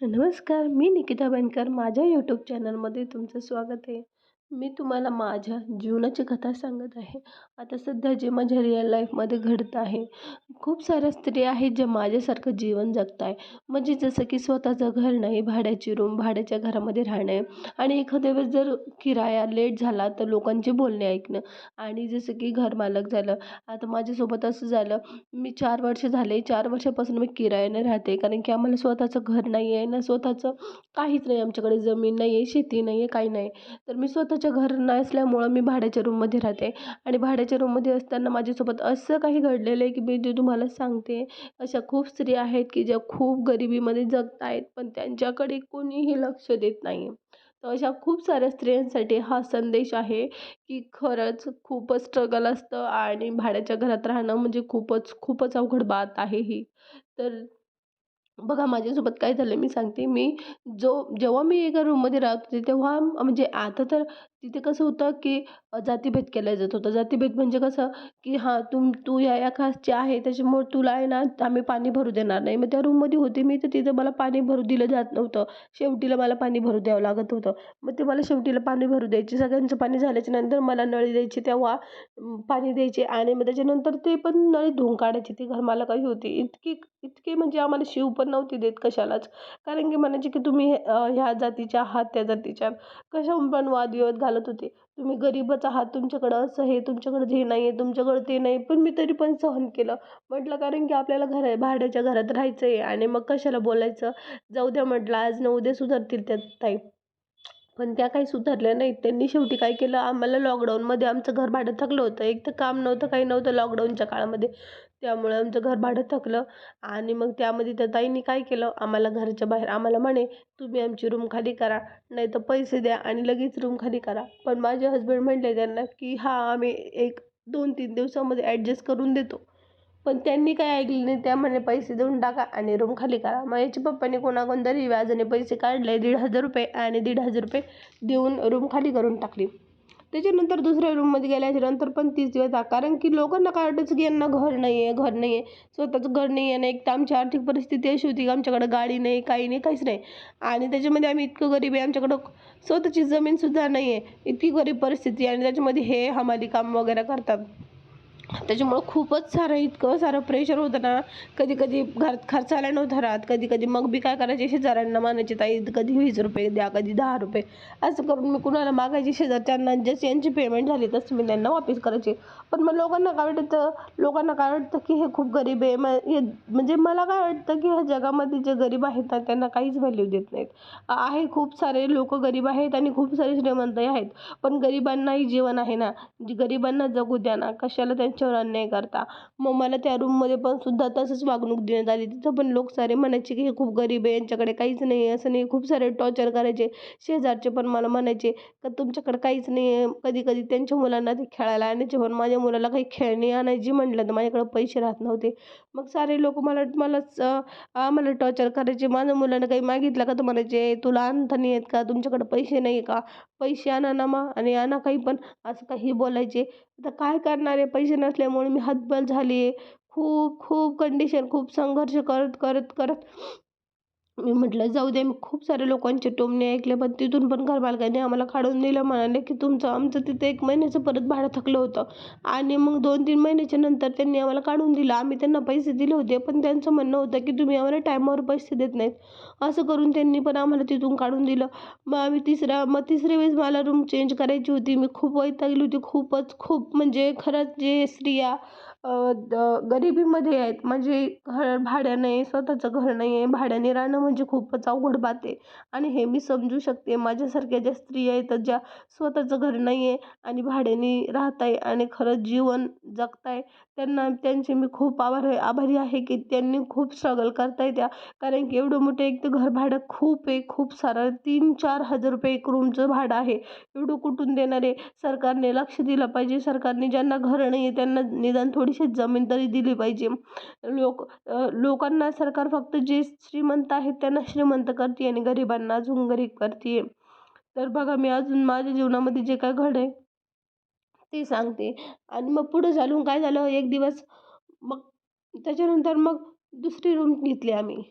नमस्कार मी निकिता बनकर. माझ्या यूट्यूब चॅनलमध्ये तुमचं स्वागत आहे. मी तुम्हाला माझ्या जीवनाची कथा सांगत आहे. आता सध्या जे माझ्या रिअल लाईफमध्ये घडत आहे खूप साऱ्या स्त्रिया आहेत ज्या माझ्यासारखं जीवन जगत आहे म्हणजे जसं की स्वतःचं घर नाही भाड्याची रूम भाड्याच्या घरामध्ये राहणे आणि एखाद्या वेळेस जर किराया लेट झाला तर लोकांचे बोलणे ऐकणं. आणि जसं की घरमालक झालं आता माझ्यासोबत असं झालं मी चार वर्ष झाले चार वर्षापासून मी किरायाने राहते. कारण की आम्हाला स्वतःचं घर नाही आहे ना स्वतःचं काहीच नाही आमच्याकडे जमीन नाही आहे शेती नाही आहे काही नाही. तर मी स्वतः स्वतःचं घर नसल्यामुळं मी भाड्याच्या रूममध्ये राहते. आणि भाड्याच्या रूममध्ये असताना माझ्यासोबत असं काही घडलेलं आहे की मी जे तुम्हाला सांगते अशा खूप स्त्रिया आहेत की ज्या खूप गरिबीमध्ये जगत आहेत पण त्यांच्याकडे कोणीही लक्ष देत नाही तर अशा खूप साऱ्या स्त्रियांसाठी हा संदेश आहे की खरंच खूपच स्ट्रगल असतं आणि भाड्याच्या घरात राहणं म्हणजे खूपच खूपच अवघड बात आहे ही. तर बघा माझ्यासोबत काय झालं मी सांगते. मी जो जेव्हा मी एका रूममध्ये राहत होते तेव्हा म्हणजे आता तर तिथे कसं होतं की जातीभेद केला जात होता. जातीभेद म्हणजे कसं की हां तुम तू या या कास्टची आहे त्याच्यामुळे तुला आहे ना आम्ही पाणी भरू देणार नाही. मग त्या रूममध्ये होते मी तर तिथं मला पाणी भरू दिलं जात नव्हतं. शेवटीला मला पाणी भरू द्यावं लागत होतं. मग ते मला शेवटीला पाणी भरू द्यायचे. सगळ्यांचं पाणी झाल्याच्यानंतर मला नळी द्यायची तेव्हा पाणी द्यायचे. आणि मग त्याच्यानंतर ते पण नळी धुवून काढायची. ती घरमालकाची होती. इतकी इतकी म्हणजे आम्हाला शिव पण नव्हती देत कशालाच. कारण की म्हणायचे की तुम्ही ह्या जातीच्या आहात त्या जातीच्या. कशाहून पण वादविवाद घालत होते. तुम्ही गरीबच आहात तुमच्याकडं असं हे तुमच्याकडं हे नाही आहे तुमच्याकडं ते नाही पण मी तरी पण सहन केलं. म्हटलं कारण की आपल्याला घर आहे भाड्याच्या घरात राहायचं आहे आणि मग कशाला बोलायचं? जाऊ द्या म्हटलं आज न उद्या सुधारतील त्या ताई. पण त्या काही सुधारल्या नाहीत. त्यांनी शेवटी काय केलं? आम्हाला लॉकडाऊनमध्ये आमचं घर भाडं थकलं होतं. एक तर काम नव्हतं काही नव्हतं लॉकडाऊनच्या काळामध्ये. त्यामुळे आमचं घर भाडं थकलं आणि मग त्यामध्ये त्या ताईंनी काय केलं? आम्हाला घराच्या बाहेर आम्हाला म्हणे तुम्ही आमची रूम खाली करा नाही तर पैसे द्या आणि लगेच रूम खाली करा. पण माझे हजबंड म्हटले त्यांना की हां आम्ही एक दोन तीन दिवसामध्ये ॲडजस्ट करून देतो. पण त्यांनी काय ऐकलं नाही त्या म्हणे पैसे देऊन टाका आणि रूम खाली करा. मग याच्या पप्पाने कोणाकोणतरी व्याजाने पैसे काढले दीड हजार रुपये आणि दीड हजार रुपये देऊन रूम खाली करून टाकली. त्याच्यानंतर दुसऱ्या रूममध्ये गेल्याच्यानंतर पण तीच दिवस कारण की लोकांना काय वाटायचं की यांना घर नाही आहे घर नाही आहे स्वतःचं घर नाही आहे ना एक तर आमची आर्थिक परिस्थिती अशी होती की आमच्याकडं गाडी नाही काही नाही काहीच नाही. आणि त्याच्यामध्ये आम्ही इतकं गरीब आहे आमच्याकडं स्वतःची जमीनसुद्धा नाही आहे इतकी गरीब परिस्थिती आणि त्याच्यामध्ये हे हमाली काम वगैरे करतात. त्याच्यामुळं खूपच सारं इतकं सारं प्रेशर होतं ना. कधी कधी घरात खर्चायला नव्हतं राहत. कधी कधी मग बी काय करायचे शेजाऱ्यांना मानायचे ताई कधी वीस रुपये द्या कधी दहा रुपये. असं करून मी कुणाला मागायची शेजारच्यांना जशी यांची पेमेंट झाली तसं मी त्यांना वापस करायचे. पण मग लोकांना काय वाटतं? लोकांना काय वाटतं की हे खूप गरीब आहे? मग हे म्हणजे मला काय वाटतं की ह्या जगामध्ये जे गरीब आहेत ना त्यांना काहीच व्हॅल्यू देत नाहीत. आहे खूप सारे लोक गरीब आहेत आणि खूप सारे श्रीमंतही आहेत. पण गरिबांनाही जीवन आहे ना. गरिबांना जगू द्या ना कशाला त्यांच्या त्याच्यावर अन्याय करता. मग मला त्या रूममध्ये पण सुद्धा तसंच वागणूक देण्यात आली. तिथं पण लोक सारे म्हणायचे की हे खूप गरीब आहे यांच्याकडे काहीच नाही आहे. असं नाही खूप सारे टॉर्चर करायचे. शेजारचे पण मला म्हणायचे का तुमच्याकडं काहीच नाही आहे. कधी कधी त्यांच्या मुलांना ते खेळायला आणायचे पण माझ्या मुलाला काही खेळणी आणायची म्हटलं तर माझ्याकडं पैसे राहत नव्हते. मग सारे लोक मला मलाच मला टॉर्चर करायचे. माझ्या मुलानं काही मागितलं का? तर म्हणायचे तुला आणता नाही आहेत का? तुमच्याकडं पैसे नाही का? पैसे आणा ना मग आणि आणा काही पण. असं काही बोलायचे. आता काय करणार आहे? पैसे नसल्यामुळे मी हतबल झाली आहे खूप खूप कंडिशन खूप संघर्ष करत करत करत. मी म्हटलं जाऊ दे मी खूप साऱ्या लोकांचे टोमणे ऐकले पण तिथून पण घरमालकाने आम्हाला काढून दिलं. म्हणाले की तुमचं आमचं तिथे एक महिन्याचं परत भाडं थकलं होतं. आणि मग दोन तीन महिन्याच्या नंतर त्यांनी आम्हाला काढून दिलं. आम्ही त्यांना पैसे दिले होते पण त्यांचं म्हणणं होतं की तुम्ही आम्हाला टायमावर पैसे देत नाहीत. असं करून त्यांनी पण आम्हाला तिथून काढून दिलं. मग आम्ही तिसऱ्या मग तिसऱ्या वेळेस मला रूम चेंज करायची होती. मी खूप वैतागली होती. खूपच खूप म्हणजे खरंच जे स्त्रिया गरिबीमध्ये आहेत. म्हणजे घर भाड्याने स्वतःचं घर नाही आहे. भाड्याने राहणं म्हणजे खूपच अवघड बात आहे. आणि हे मी समजू शकते. माझ्यासारख्या ज्या स्त्रिया आहेत ज्या स्वतःचं घर नाही आहे आणि भाड्याने राहत आहे आणि खरंच जीवन जगत आहे त्यांना त्यांचे मी खूप आभार आभारी आहे की त्यांनी खूप स्ट्रगल करत आहे त्या. कारण की एवढं मोठं एक तर घर भाडं खूप आहे. खूप सारं तीन चार हजार रुपये एक रूमचं भाडं आहे. एवढं कुठून देणार आहे? सरकारने लक्ष दिलं पाहिजे. सरकारने ज्यांना घरं नाही आहे त्यांना निदान थोडीशी जमीन तरी दिली पाहिजे. लोक लोकांना सरकार फक्त जे श्रीमंत आहेत त्यांना श्रीमंत करते आणि गरिबांना अजून गरीब करते तर बघा मी अजून माझ्या जीवनामध्ये जे काय घड आहे ते सांगते. आणि मग पुढं चालून काय झालं? एक दिवस मग त्याच्यानंतर मग दुसरी रूम घेतली आम्ही.